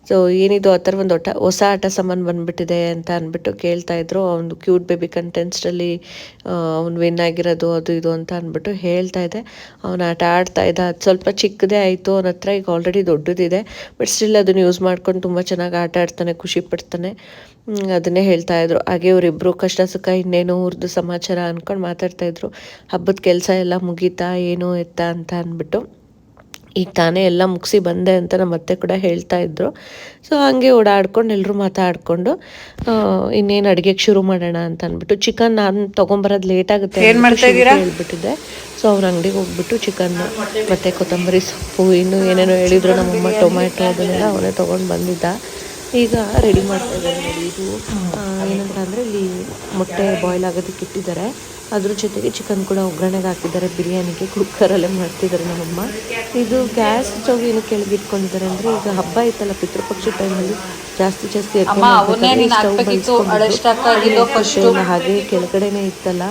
ಸೊ ಏನಿದು ಆ ಒಂದು ಒಟ್ಟ ಹೊಸ ಆಟ ಸಾಮಾನು ಬಂದ್ಬಿಟ್ಟಿದೆ ಅಂತ ಅಂದ್ಬಿಟ್ಟು ಕೇಳ್ತಾ ಇದ್ರು. ಅವನು ಕ್ಯೂಟ್ ಬೇಬಿ ಕಂಟೆನ್ಸ್ಟಲ್ಲಿ ಅವ್ನು ವಿನ್ ಆಗಿರೋದು, ಅದು ಇದು ಅಂತ ಅಂದ್ಬಿಟ್ಟು ಹೇಳ್ತಾ ಇದ್ದೆ ಅವನು ಆಟ ಆಡ್ತಾ ಇದ್ದ ಅದು ಸ್ವಲ್ಪ ಚಿಕ್ಕದೇ ಆಯಿತು ಅವನ ಹತ್ರ, ಈಗ ಆಲ್ರೆಡಿ ದೊಡ್ಡದಿದೆ. ಬಟ್ ಸ್ಟಿಲ್ ಅದನ್ನು ಯೂಸ್ ಮಾಡ್ಕೊಂಡು ತುಂಬ ಚೆನ್ನಾಗಿ ಆಟ ಆಡ್ತಾನೆ, ಖುಷಿ ಪಡ್ತಾನೆ. ಅದನ್ನೇ ಹೇಳ್ತಾ ಇದ್ರು. ಹಾಗೆ ಇವರಿಬ್ರು ಕಷ್ಟ ಸುಖ, ಇನ್ನೇನು ಊರ್ದು ಸಮಾಚಾರ ಅಂದ್ಕೊಂಡು ಮಾತಾಡ್ತಾ ಇದ್ರು. ಹಬ್ಬದ ಕೆಲಸ ಎಲ್ಲ ಮುಗೀತಾ, ಏನು ಎತ್ತ ಅಂತ ಅಂದ್ಬಿಟ್ಟು ಈಗ ತಾನೇ ಎಲ್ಲ ಮುಗಿಸಿ ಬಂದೆ ಅಂತ ನಮ್ಮ ಅತ್ತೆ ಕೂಡ ಹೇಳ್ತಾ ಇದ್ರು. ಸೊ ಹಂಗೆ ಓಡಾಡ್ಕೊಂಡು ಎಲ್ಲರೂ ಮಾತಾಡ್ಕೊಂಡು ಇನ್ನೇನು ಅಡುಗೆಗೆ ಶುರು ಮಾಡೋಣ ಅಂತ ಅಂದ್ಬಿಟ್ಟು ಚಿಕನ್ ನಾನು ತೊಗೊಂಬರೋದು ಲೇಟ್ ಆಗುತ್ತೆ ಹೇಳ್ಬಿಟ್ಟಿದ್ದೆ. ಸೊ ಅವ್ರ ಅಂಗಡಿಗೆ ಹೋಗ್ಬಿಟ್ಟು ಚಿಕನ್ ಮತ್ತು ಕೊತ್ತಂಬರಿ ಸೊಪ್ಪು ಇನ್ನೂ ಏನೇನೋ ಹೇಳಿದ್ರು ನಮ್ಮಮ್ಮ ಟೊಮ್ಯಾಟೊ ಅದನ್ನೆಲ್ಲ ಅವನೇ ತೊಗೊಂಡು ಬಂದಿದ್ದ. ಈಗ ರೆಡಿ ಮಾಡ್ತಾ ಇದ್ದಾರೆ ಇದು. ಏನಂತ ಅಂದರೆ ಇಲ್ಲಿ ಮೊಟ್ಟೆ ಬಾಯ್ಲ್ ಆಗೋದಕ್ಕೆ ಇಟ್ಟಿದ್ದಾರೆ. ಅದ್ರ ಜೊತೆಗೆ ಚಿಕನ್ ಕೂಡ ಒಗ್ಗರಣೆಗೆ ಹಾಕಿದ್ದಾರೆ. ಬಿರಿಯಾನಿಗೆ ಕುಕ್ಕರಲ್ಲೇ ಮಾಡ್ತಿದ್ದಾರೆ ನಮ್ಮಮ್ಮ. ಇದು ಗ್ಯಾಸ್ ಸ್ಟವ್ ಏನು ಕೆಳಗೆ ಇಟ್ಕೊಂಡಿದ್ದಾರೆ ಅಂದರೆ ಈಗ ಹಬ್ಬ ಇತ್ತಲ್ಲ ಪಿತೃಪಕ್ಷ ಟೈಮಲ್ಲಿ ಜಾಸ್ತಿ ಜಾಸ್ತಿ ಸ್ಟವ್ ಹಾಗೆ ಕೆಳಗಡೆನೆ ಇತ್ತಲ್ಲ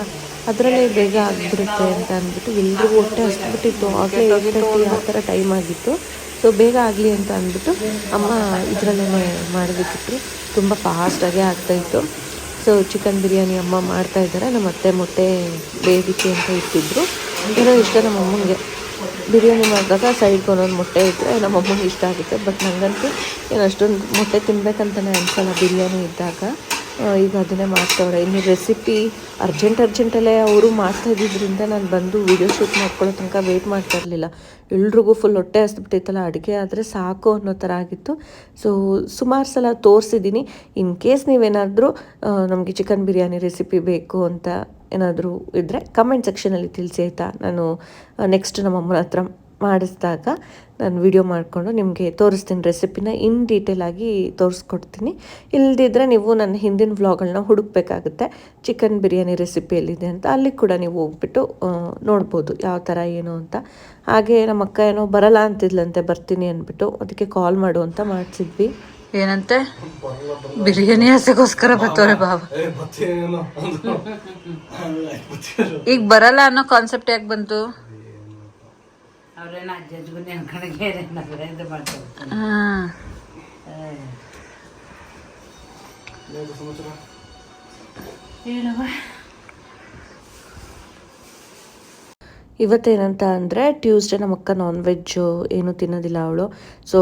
ಅದರಲ್ಲೇ ಬೇಗ ಆಗಿಬಿಡುತ್ತೆ ಅಂತ ಅಂದ್ಬಿಟ್ಟು ಎಲ್ರಿಗೂ ಹೊಟ್ಟೆ ಹಸ್ಬಿಟ್ಟಿತ್ತು ಆಗಲೇ ಏಟ್ ತರ್ಟಿ ಆ ಥರ ಟೈಮ್ ಆಗಿತ್ತು. ಸೊ ಬೇಗ ಆಗಲಿ ಅಂತ ಅಂದ್ಬಿಟ್ಟು ಅಮ್ಮ ಇದರಲ್ಲೇ ಮಾಡಬೇಕಿತ್ತು. ತುಂಬ ಫಾಸ್ಟಾಗೇ ಆಗ್ತಾಯಿತ್ತು ಸೊ ಚಿಕನ್ ಬಿರಿಯಾನಿ ಅಮ್ಮ ಮಾಡ್ತಾ ಇದ್ದಾರೆ. ನಮ್ಮ ಅತ್ತೆ ಮೊಟ್ಟೆ ಬೇದಿಕೆ ಅಂತ ಇಟ್ಟಿದ್ರು. ಏನೋ ಇಷ್ಟ ನಮ್ಮ ಅಮ್ಮನಿಗೆ. ಬಿರಿಯಾನಿ ಮಾಡಿದಾಗ ಸೈಡ್ಗೆ ಒಂದೊಂದು ಮೊಟ್ಟೆ ಇದ್ದರೆ ನಮ್ಮ ಅಮ್ಮನಿಗೆ ಇಷ್ಟ ಆಗುತ್ತೆ. ಬಟ್ ನನಗಂತೂ ಏನು ಅಷ್ಟೊಂದು ಮೊಟ್ಟೆ ತಿನ್ಬೇಕಂತಲೇ ಅನ್ಸೋಲ್ಲ ಬಿರಿಯಾನಿ ಇದ್ದಾಗ. ಈಗ ಅದನ್ನೇ ಮಾಡ್ತವ್ರೆ. ಇನ್ನು ರೆಸಿಪಿ ಅರ್ಜೆಂಟ್ ಅರ್ಜೆಂಟಲ್ಲೇ ಅವರು ಮಾಡ್ತಾ ಇದ್ದಿದ್ದರಿಂದ ನಾನು ಬಂದು ವೀಡಿಯೋ ಶೂಟ್ ಮಾಡ್ಕೊಳ್ಳೋ ತನಕ ವೆಯ್ಟ್ ಮಾಡ್ತಾ ಇರಲಿಲ್ಲ. ಎಲ್ರಿಗೂ ಫುಲ್ ಹೊಟ್ಟೆ ಹಸ್ಬಿಟ್ಟಿತ್ತಲ್ಲ, ಅಡುಗೆ ಆದರೆ ಸಾಕು ಅನ್ನೋ ಥರ ಆಗಿತ್ತು. ಸೊ ಸುಮಾರು ಸಲ ತೋರಿಸಿದ್ದೀನಿ ಇನ್ ಕೇಸ್ ನೀವೇನಾದರೂ ನಮಗೆ ಚಿಕನ್ ಬಿರಿಯಾನಿ ರೆಸಿಪಿ ಬೇಕು ಅಂತ ಏನಾದರೂ ಇದ್ದರೆ ಕಮೆಂಟ್ ಸೆಕ್ಷನಲ್ಲಿ ತಿಳಿಸಿ ಆಯಿತಾ? ನಾನು ನೆಕ್ಸ್ಟ್ ನಮ್ಮ ಅಮ್ಮನ ಹತ್ರ ಮಾಡಿಸಿದಾಗ ನಾನು ವಿಡಿಯೋ ಮಾಡಿಕೊಂಡು ನಿಮಗೆ ತೋರಿಸ್ತೀನಿ ರೆಸಿಪಿನ ಇನ್ ಡೀಟೇಲ್ ಆಗಿ ತೋರಿಸ್ಕೊಡ್ತೀನಿ. ಇಲ್ದಿದ್ರೆ ನೀವು ನನ್ನ ಹಿಂದಿನ ವ್ಲಾಗ್ಗಳನ್ನ ಹುಡುಕ್ಬೇಕಾಗುತ್ತೆ. ಚಿಕನ್ ಬಿರಿಯಾನಿ ರೆಸಿಪಿ ಎಲ್ಲಿದೆ ಅಂತ ಅಲ್ಲಿ ಕೂಡ ನೀವು ಹೋಗ್ಬಿಟ್ಟು ನೋಡ್ಬೋದು ಯಾವ ಥರ ಏನು ಅಂತ. ಹಾಗೆ ನಮ್ಮ ಅಕ್ಕ ಏನೋ ಬರಲ್ಲ ಅಂತಿದ್ಲಂತೆ ಬರ್ತೀನಿ ಅಂದ್ಬಿಟ್ಟು ಅದಕ್ಕೆ ಕಾಲ್ ಮಾಡು ಅಂತ ಮಾಡಿಸಿದ್ವಿ. ಏನಂತೆ? ಬಿರಿಯಾನಿ ಹಸೆಗೋಸ್ಕರ ಬರ್ತವ್ರೆ ಬಾಬಾ ಈಗ ಬರಲ್ಲ ಅನ್ನೋ ಕಾನ್ಸೆಪ್ಟ್ ಯಾಕೆ ಬಂತು? ఎవరైనా జడ్జుకుని వెనకడికి ఎవరైనా పడతారు సంవత్సరం ಇವತ್ತೇನಂತ ಅಂದರೆ ಟ್ಯೂಸ್ಡೇ ನಮ್ಮ ಅಕ್ಕ ನಾನ್ ವೆಜ್ಜು ಏನು ತಿನ್ನೋದಿಲ್ಲ ಅವಳು. ಸೊ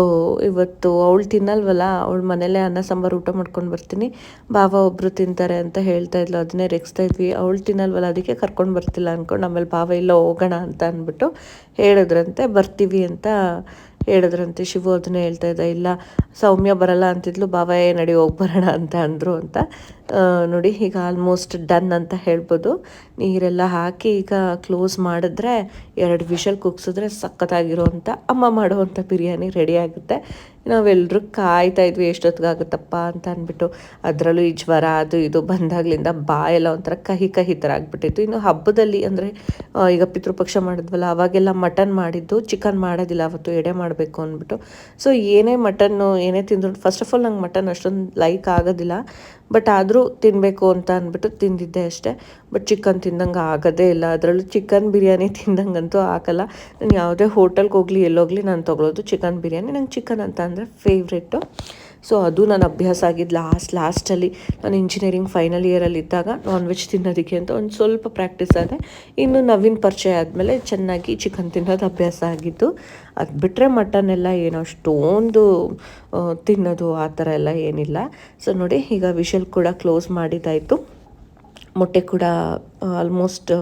ಇವತ್ತು ಅವಳು ತಿನ್ನಲ್ವಲ್ಲ, ಅವಳು ಮನೇಲೇ ಅನ್ನ, ಸಾಂಬಾರು, ಊಟ ಮಾಡ್ಕೊಂಡು ಬರ್ತೀನಿ. ಬಾವ ಒಬ್ಬರು ತಿಂತಾರೆ ಅಂತ ಹೇಳ್ತಾ ಇದ್ಲು, ಅದನ್ನೇ ರೆಕ್ಸ್ತಾ ಇದ್ವಿ. ಅವಳು ತಿನ್ನಲ್ವಲ್ಲ, ಅದಕ್ಕೆ ಕರ್ಕೊಂಡು ಬರ್ತಿಲ್ಲ ಅಂದ್ಕೊಂಡು ಆಮೇಲೆ ಬಾವ, ಇಲ್ಲ, ಹೋಗೋಣ ಅಂತ ಅಂದ್ಬಿಟ್ಟು ಹೇಳಿದ್ರಂತೆ, ಬರ್ತೀವಿ ಅಂತ ಹೇಳಿದ್ರಂತೆ, ಶಿವು ಅದನ್ನೇ ಹೇಳ್ತಾ ಇದ್ದ, ಇಲ್ಲ, ಸೌಮ್ಯ ಬರಲ್ಲ ಅಂತಿದ್ಲು ಬಾಬಾ ಏ, ನಡಿ ಹೋಗಿ ಬರೋಣ ಅಂತ ಅಂದರು ಅಂತ. ನೋಡಿ, ಈಗ ಆಲ್ಮೋಸ್ಟ್ ಡನ್ ಅಂತ ಹೇಳ್ಬೋದು. ನೀರೆಲ್ಲ ಹಾಕಿ ಈಗ ಕ್ಲೋಸ್ ಮಾಡಿದ್ರೆ ಎರಡು ವಿಷಲ್ ಕುಗ್ಸಿದ್ರೆ ಸಖತ್ತಾಗಿರೋವಂಥ ಅಮ್ಮ ಮಾಡುವಂಥ ಬಿರಿಯಾನಿ ರೆಡಿ ಆಗುತ್ತೆ. ನಾವೆಲ್ಲರೂ ಕಾಯ್ತಾ ಇದ್ವಿ, ಎಷ್ಟೊತ್ತಿಗಾಗುತ್ತಪ್ಪ ಅಂತ ಅಂದ್ಬಿಟ್ಟು, ಅದರಲ್ಲೂ ಈ ಜ್ವರ, ಅದು ಇದು ಬಂದಾಗ್ಲಿಂದ ಬಾಯೆಲ್ಲ ಒಂಥರ ಕಹಿ ಕಹಿ ಥರ ಆಗಿಬಿಟ್ಟಿತ್ತು. ಇನ್ನು ಹಬ್ಬದಲ್ಲಿ ಅಂದರೆ ಈಗ ಪಿತೃಪಕ್ಷ ಮಾಡಿದ್ವಲ್ಲ, ಅವಾಗೆಲ್ಲ ಮಟನ್ ಮಾಡಿದ್ದು, ಚಿಕನ್ ಮಾಡೋದಿಲ್ಲ, ಅವತ್ತು ಎಡೆ ಮಾಡಬೇಕು ಅಂದ್ಬಿಟ್ಟು. ಸೊ ಏನೇ ಮಟನ್ನು, ಏನೇ ತಿಂದ್ರು ಫಸ್ಟ್ ಆಫ್ ಆಲ್ ನಂಗೆ ಮಟನ್ ಅಷ್ಟೊಂದು ಲೈಕ್ ಆಗೋದಿಲ್ಲ. ಬಟ್ ಆದರೂ ತಿನ್ನಬೇಕು ಅಂತ ಅಂದ್ಬಿಟ್ಟು ತಿಂದಿದ್ದೆ ಅಷ್ಟೇ. ಬಟ್ ಚಿಕನ್ ತಿಂದಂಗೆ ಆಗೋದೇ ಇಲ್ಲ. ಅದರಲ್ಲೂ ಚಿಕನ್ ಬಿರಿಯಾನಿ ತಿಂದಂಗಂತೂ ಆಗಲ್ಲ. ನಾನು ಯಾವುದೇ ಹೋಟೆಲ್ಗೆ ಹೋಗಲಿ ಎಲ್ಲೋಗಲಿ ನಾನು ತೊಗೊಳೋದು ಚಿಕನ್ ಬಿರಿಯಾನಿ. ನಂಗೆ ಚಿಕನ್ ಅಂತ ಅಂದರೆ ಫೇವ್ರೆಟ್ಟು ಸೊ ಅದು ನನ್ನ ಅಭ್ಯಾಸ ಆಗಿದ್ದು ಲಾಸ್ಟ್ ಲಾಸ್ಟಲ್ಲಿ ನಾನು ಇಂಜಿನಿಯರಿಂಗ್ ಫೈನಲ್ ಇಯರಲ್ಲಿ ಇದ್ದಾಗ ನಾನ್ ವೆಜ್ ತಿನ್ನೋದಕ್ಕೆ ಅಂತ ಒಂದು ಸ್ವಲ್ಪ ಪ್ರಾಕ್ಟೀಸ್ ಆದೆ. ಇನ್ನು ನವೀನ್ ಪರಿಚಯ ಆದಮೇಲೆ ಚೆನ್ನಾಗಿ ಚಿಕನ್ ತಿನ್ನೋದು ಅಭ್ಯಾಸ ಆಗಿದ್ದು. ಅದು ಬಿಟ್ಟರೆ ಮಟನ್ ಎಲ್ಲ ಏನೋ ಅಷ್ಟೊಂದು ತಿನ್ನೋದು ಆ ಥರ ಎಲ್ಲ ಏನಿಲ್ಲ. ಸೊ ನೋಡಿ, ಈಗ ವಿಷಲ್ ಕೂಡ ಕ್ಲೋಸ್ ಮಾಡಿದ್ದಾಯಿತು ಮೊಟ್ಟೆ ಕೂಡ ಆಲ್ಮೋಸ್ಟ್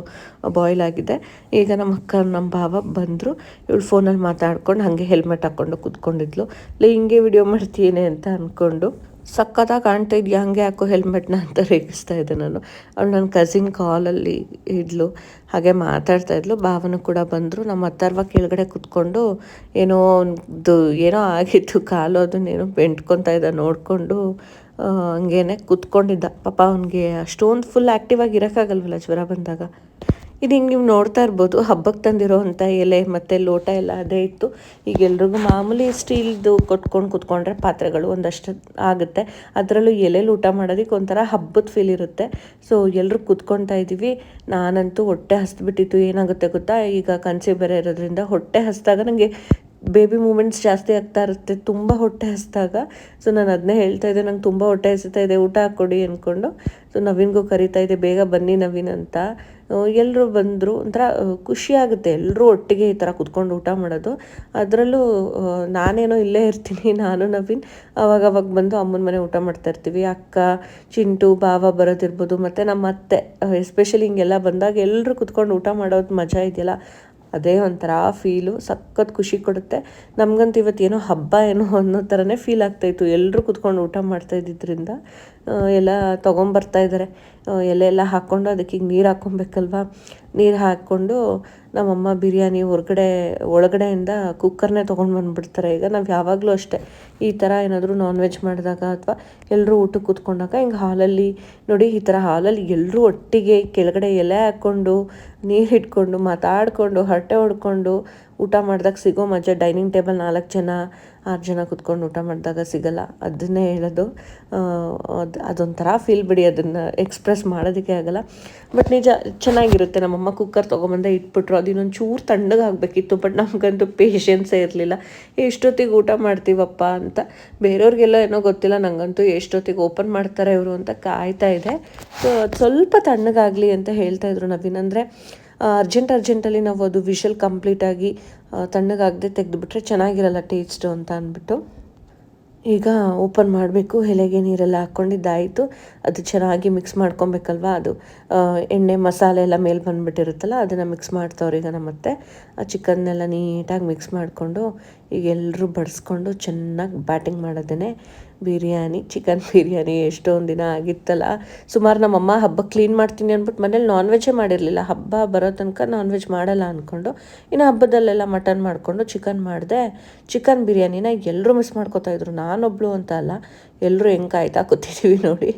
ಬಾಯ್ಲ್ ಆಗಿದೆ. ಈಗ ನಮ್ಮ ಅಕ್ಕ, ನಮ್ಮ ಭಾವ ಬಂದರು. ಇವಳು ಫೋನಲ್ಲಿ ಮಾತಾಡ್ಕೊಂಡು ಹಾಗೆ ಹೆಲ್ಮೆಟ್ ಹಾಕ್ಕೊಂಡು ಕೂತ್ಕೊಂಡಿದ್ಲು. ಇಲ್ಲ ಹಿಂಗೆ ವಿಡಿಯೋ ಮಾಡ್ತೀನಿ ಅಂತ ಅಂದ್ಕೊಂಡು ಸಕ್ಕತ್ತಾಗಿ ಕಾಣ್ತಾ ಇದೆಯಾ? ಹಂಗೆ ಹಾಕೋ ಹೆಲ್ಮೆಟ್ನ ಅಂತ ರೇಗಿಸ್ತಾ ಇದ್ದೆ ನಾನು. ಅವಳು ನನ್ನ ಕಸಿನ್ ಕಾಲಲ್ಲಿ ಇದ್ಲು. ಹಾಗೆ ಮಾತಾಡ್ತಾ ಇದ್ಲು. ಭಾವನು ಕೂಡ ಬಂದರು. ನಮ್ಮ ಅತ್ತರ್ವ ಕೆಳಗಡೆ ಕೂತ್ಕೊಂಡು ಏನೋ ಒಂದು, ಏನೋ ಆಗಿತ್ತು. ಕಾಲು ಅದನ್ನೇನೋ ಬೆಂಟ್ಕೊತಾ ಇದ್ದ ನೋಡಿಕೊಂಡು ಹಂಗೇನೆ ಕೂತ್ಕೊಂಡಿದ್ದ. ಪಾಪ ಅವನಿಗೆ ಅಷ್ಟೊಂದು ಫುಲ್ ಆ್ಯಕ್ಟಿವ್ ಆಗಿ ಇರೋಕ್ಕಾಗಲ್ವಲ್ಲ ಜ್ವರ ಬಂದಾಗ? ಇದು ಹಿಂಗೆ ನೀವು ನೋಡ್ತಾ ಇರ್ಬೋದು ಹಬ್ಬಕ್ಕೆ ತಂದಿರೋವಂಥ ಎಲೆ ಮತ್ತು ಲೋಟ ಎಲ್ಲ ಅದೇ ಇತ್ತು. ಈಗ ಎಲ್ರಿಗೂ ಮಾಮೂಲಿ ಸ್ಟೀಲ್ದು ಕೊಟ್ಕೊಂಡು ಕೂತ್ಕೊಂಡ್ರೆ ಪಾತ್ರೆಗಳು ಒಂದಷ್ಟು ಆಗುತ್ತೆ. ಅದರಲ್ಲೂ ಎಲೆಲಿ ಊಟ ಮಾಡೋದಕ್ಕೆ ಒಂಥರ ಹಬ್ಬದ ಫೀಲ್ ಇರುತ್ತೆ. ಸೊ ಎಲ್ಲರೂ ಕೂತ್ಕೊಳ್ತಾ ಇದ್ದೀವಿ ನಾನಂತೂ ಹೊಟ್ಟೆ ಹಸ್ದುಬಿಟ್ಟಿತ್ತು. ಏನಾಗುತ್ತೆ ಗೊತ್ತಾ? ಈಗ ಕನ್ಸಿ ಬೇರೆ ಇರೋದ್ರಿಂದ ಹೊಟ್ಟೆ ಹಸ್ದಾಗ ನನಗೆ ಬೇಬಿ ಮೂಮೆಂಟ್ಸ್ ಜಾಸ್ತಿ ಆಗ್ತಾ ಇರುತ್ತೆ, ತುಂಬ ಹೊಟ್ಟೆ ಹಸಿದಾಗ ಸೊ ನಾನು ಅದನ್ನೇ ಹೇಳ್ತಾ ಇದ್ದೆ, ನಂಗೆ ತುಂಬ ಹೊಟ್ಟೆ ಹಸಿತಾ ಇದೆ, ಊಟ ಹಾಕ್ಕೊಡಿ ಅಂದ್ಕೊಂಡು ಸೊ ನವೀನ್ಗೂ ಕರಿತಾ ಇದೆ ಬೇಗ ಬನ್ನಿ ನವೀನ್ ಅಂತ. ಎಲ್ಲರೂ ಬಂದರು, ಒಂಥರ ಖುಷಿಯಾಗುತ್ತೆ ಎಲ್ಲರೂ ಒಟ್ಟಿಗೆ ಈ ಥರ ಕುತ್ಕೊಂಡು ಊಟ ಮಾಡೋದು. ಅದರಲ್ಲೂ ನಾನೇನೋ ಇಲ್ಲೇ ಇರ್ತೀನಿ, ನಾನು ನವೀನ್. ಅವಾಗ ಅವಾಗ ಬಂದು ಅಮ್ಮನ ಮನೆ ಊಟ ಮಾಡ್ತಾ ಇರ್ತೀವಿ. ಅಕ್ಕ, ಚಿಂಟು ಬಾವ ಬರೋದಿರ್ಬೋದು, ಮತ್ತು ನಮ್ಮ ಅತ್ತೆ ಎಸ್ಪೆಷಲಿ ಹಿಂಗೆಲ್ಲ ಬಂದಾಗ ಎಲ್ಲರೂ ಕುತ್ಕೊಂಡು ಊಟ ಮಾಡೋದು ಮಜಾ ಇದೆಯಲ್ಲ. ಅದೇ ಒಂಥರ ಫೀಲು ಸಖತ್ ಖುಷಿ ಕೊಡುತ್ತೆ. ನಮಗಂತೂ ಇವತ್ತು ಏನೋ ಹಬ್ಬ ಏನೋ ಅನ್ನೋ ಥರನೇ ಫೀಲ್ ಆಗ್ತಾಯಿತ್ತು ಎಲ್ಲರೂ ಕುತ್ಕೊಂಡು ಊಟ ಮಾಡ್ತಾ ಇದ್ದಿದ್ದರಿಂದ ಎಲ್ಲ ತೊಗೊಂಬರ್ತಾ ಇದ್ದಾರೆ ಎಲೆ ಎಲ್ಲ ಹಾಕ್ಕೊಂಡು ಅದಕ್ಕೆ ಈಗ ನೀರು ಹಾಕ್ಕೊಬೇಕಲ್ವಾ? ನೀರು ಹಾಕ್ಕೊಂಡು ನಮ್ಮಮ್ಮ ಬಿರಿಯಾನಿ ಹೊರಗಡೆ, ಒಳಗಡೆಯಿಂದ ಕುಕ್ಕರ್ನೇ ತೊಗೊಂಡು ಬಂದುಬಿಡ್ತಾರೆ. ಈಗ ನಾವು ಯಾವಾಗಲೂ ಅಷ್ಟೇ ಈ ಥರ ಏನಾದರೂ ನಾನ್ ವೆಜ್ ಮಾಡಿದಾಗ ಅಥವಾ ಎಲ್ಲರೂ ಊಟಕ್ಕೆ ಕೂತ್ಕೊಂಡಾಗ ಹಿಂಗೆ ಹಾಲಲ್ಲಿ ನೋಡಿ ಈ ಥರ ಹಾಲಲ್ಲಿ ಎಲ್ಲರೂ ಒಟ್ಟಿಗೆ ಕೆಳಗಡೆ ಎಲೆ ಹಾಕ್ಕೊಂಡು, ನೀರು ಇಟ್ಕೊಂಡು ಮಾತಾಡಿಕೊಂಡು, ಹರಟೆ ಹೊಡ್ಕೊಂಡು ಊಟ ಮಾಡಿದಾಗ ಸಿಗೋ ಮಜಾ. ಡೈನಿಂಗ್ ಟೇಬಲ್ ನಾಲ್ಕು ಜನ, ಆರು ಜನ ಕುತ್ಕೊಂಡು ಊಟ ಮಾಡಿದಾಗ ಸಿಗಲ್ಲ. ಅದನ್ನೇ ಹೇಳೋದು. ಅದು, ಅದೊಂಥರ ಫೀಲ್ ಬಿಡಿ. ಅದನ್ನು ಎಕ್ಸ್ಪ್ರೆಸ್ ಮಾಡೋದಕ್ಕೆ ಆಗಲ್ಲ. ಬಟ್ ನಿಜ, ಚೆನ್ನಾಗಿರುತ್ತೆ. ನಮ್ಮಮ್ಮ ಕುಕ್ಕರ್ ತೊಗೊಂಬಂದೆ ಇಟ್ಬಿಟ್ರು. ಅದು ಇನ್ನೊಂದು ಚೂರು ತಣ್ಣಗಾಗಬೇಕಿತ್ತು ಬಟ್ ನಮಗಂತೂ ಪೇಷನ್ಸೇ ಇರಲಿಲ್ಲ. ಎಷ್ಟೊತ್ತಿಗೆ ಊಟ ಮಾಡ್ತೀವಪ್ಪ ಅಂತ. ಬೇರೆಯವ್ರಿಗೆಲ್ಲ ಏನೋ ಗೊತ್ತಿಲ್ಲ. ನನಗಂತೂ ಎಷ್ಟೊತ್ತಿಗೆ ಓಪನ್ ಮಾಡ್ತಾರೆ ಇವರು ಅಂತ ಕಾಯ್ತಾ ಇದೆ. ಸೊ ಸ್ವಲ್ಪ ತಣ್ಣಗಾಗಲಿ ಅಂತ ಹೇಳ್ತಾಯಿದ್ರು ನವೀನ್. ಅಂದರೆ ಅರ್ಜೆಂಟ್, ಅರ್ಜೆಂಟಲ್ಲಿ ನಾವು ಅದು ವಿಷಲ್ ಕಂಪ್ಲೀಟಾಗಿ ತಣ್ಣಗಾಗದೆ ತೆಗೆದುಬಿಟ್ರೆ ಚೆನ್ನಾಗಿರಲ್ಲ ಟೇಸ್ಟು ಅಂತ ಅಂದ್ಬಿಟ್ಟು. ಈಗ ಓಪನ್ ಮಾಡಬೇಕು, ಎಲೆಗೆ ನೀರೆಲ್ಲ ಹಾಕ್ಕೊಂಡಿದ್ದಾಯಿತು. ಅದು ಚೆನ್ನಾಗಿ ಮಿಕ್ಸ್ ಮಾಡ್ಕೊಬೇಕಲ್ವ ಅದು. ಎಣ್ಣೆ, ಮಸಾಲೆ ಎಲ್ಲ ಮೇಲೆ ಬಂದುಬಿಟ್ಟಿರುತ್ತಲ್ಲ, ಅದನ್ನು ಮಿಕ್ಸ್ ಮಾಡ್ತವ್ರೆ ಈಗ ನಮ್ಮತ್ತೆ. ಆ ಚಿಕನ್ನೆಲ್ಲ ನೀಟಾಗಿ ಮಿಕ್ಸ್ ಮಾಡಿಕೊಂಡು, ಈಗ ಎಲ್ಲರೂ ಬಡಿಸ್ಕೊಂಡು ಚೆನ್ನಾಗಿ ಬ್ಯಾಟಿಂಗ್ ಮಾಡೋದೇ ಬಿರಿಯಾನಿ, ಚಿಕನ್ ಬಿರಿಯಾನಿ ಎಷ್ಟೊಂದು ದಿನ ಆಗಿತ್ತಲ್ಲ. ಸುಮಾರು ನಮ್ಮಮ್ಮ ಹಬ್ಬ ಕ್ಲೀನ್ ಮಾಡ್ತೀನಿ ಅಂದ್ಬಿಟ್ಟು ಮನೇಲಿ ನಾನ್ ವೆಜ್ಜೇ ಮಾಡಿರಲಿಲ್ಲ. ಹಬ್ಬ ಬರೋ ತನಕ ನಾನ್ ವೆಜ್ ಮಾಡಲ್ಲ ಅಂದ್ಕೊಂಡು ಇನ್ನು ಹಬ್ಬದಲ್ಲೆಲ್ಲ ಮಟನ್ ಮಾಡಿಕೊಂಡು ಚಿಕನ್ ಮಾಡಿದೆ. ಚಿಕನ್ ಬಿರಿಯಾನಿನ ಎಲ್ಲರೂ ಮಿಸ್ ಮಾಡ್ಕೋತಾ ಇದ್ರು. ನಾನೊಬ್ಳು ಅಂತ ಅಲ್ಲ. ಎಲ್ಲರೂ ಹೆಂಗೆ ಕಾಯ್ತಾ ಕೂತಿದ್ದೀವಿ ನೋಡಿ.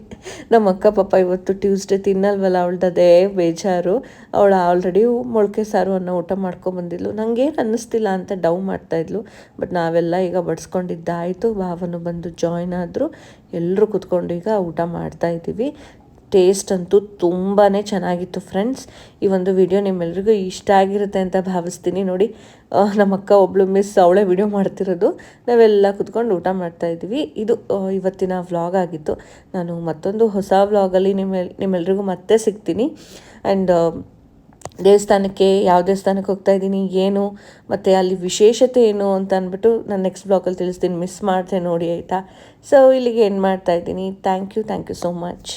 ನಮ್ಮ ಅಕ್ಕ ಪಾಪ ಇವತ್ತು ಟ್ಯೂಸ್ಡೇ ತಿನ್ನಲ್ವಲ್ಲ, ಅವಳ್ದದೇ ಬೇಜಾರು. ಅವಳು ಆಲ್ರೆಡಿ ಮೊಳಕೆ ಸಾರು ಅನ್ನೋ ಊಟ ಮಾಡ್ಕೊಂಬಂದಿದ್ಲು. ನನಗೇನು ಅನ್ನಿಸ್ತಿಲ್ಲ ಅಂತ ಡೌ ಮಾಡ್ತಾಯಿದ್ಲು ಬಟ್ ನಾವೆಲ್ಲ ಈಗ ಬಡಿಸ್ಕೊಂಡಿದ್ದಾಯಿತು. ಭಾವನು ಬಂದು ಜಾಯ್ನ್ ಆದರು. ಎಲ್ಲರೂ ಕೂತ್ಕೊಂಡು ಈಗ ಊಟ ಮಾಡ್ತಾ ಇದ್ದೀವಿ. ಟೇಸ್ಟ್ ಅಂತೂ ತುಂಬಾ ಚೆನ್ನಾಗಿತ್ತು ಫ್ರೆಂಡ್ಸ್ ಈ ಒಂದು ವಿಡಿಯೋ ನಿಮ್ಮೆಲ್ರಿಗೂ ಇಷ್ಟ ಆಗಿರುತ್ತೆ ಅಂತ ಭಾವಿಸ್ತೀನಿ. ನೋಡಿ ನಮ್ಮಕ್ಕ ಒಬ್ಳು ಮಿಸ್ ಅವಳೇ ವಿಡಿಯೋ ಮಾಡ್ತಿರೋದು. ನಾವೆಲ್ಲ ಕುತ್ಕೊಂಡು ಊಟ ಮಾಡ್ತಾ ಇದ್ವಿ ಇದು ಇವತ್ತಿನ ವ್ಲಾಗ್ ಆಗಿತ್ತು ನಾನು ಮತ್ತೊಂದು ಹೊಸ ವ್ಲಾಗಲ್ಲಿ ನಿಮ್ಮ ನಿಮ್ಮೆಲ್ರಿಗೂ ಮತ್ತೆ ಸಿಗ್ತೀನಿ. ಆ್ಯಂಡ್ ದೇವಸ್ಥಾನಕ್ಕೆ, ಯಾವ ದೇವಸ್ಥಾನಕ್ಕೆ ಹೋಗ್ತಾ ಇದ್ದೀನಿ, ಏನು, ಮತ್ತು ಅಲ್ಲಿ ವಿಶೇಷತೆ ಏನು ಅಂತ ಅಂದ್ಬಿಟ್ಟು ನಾನು ನೆಕ್ಸ್ಟ್ ಬ್ಲಾಗಲ್ಲಿ ತಿಳಿಸ್ತೀನಿ. ಮಿಸ್ ಮಾಡಿದೆ ನೋಡಿ, ಆಯಿತಾ? ಸೊ ಇಲ್ಲಿಗೆ ಏನು ಮಾಡ್ತಾ ಇದ್ದೀನಿ. Thank you thank you so much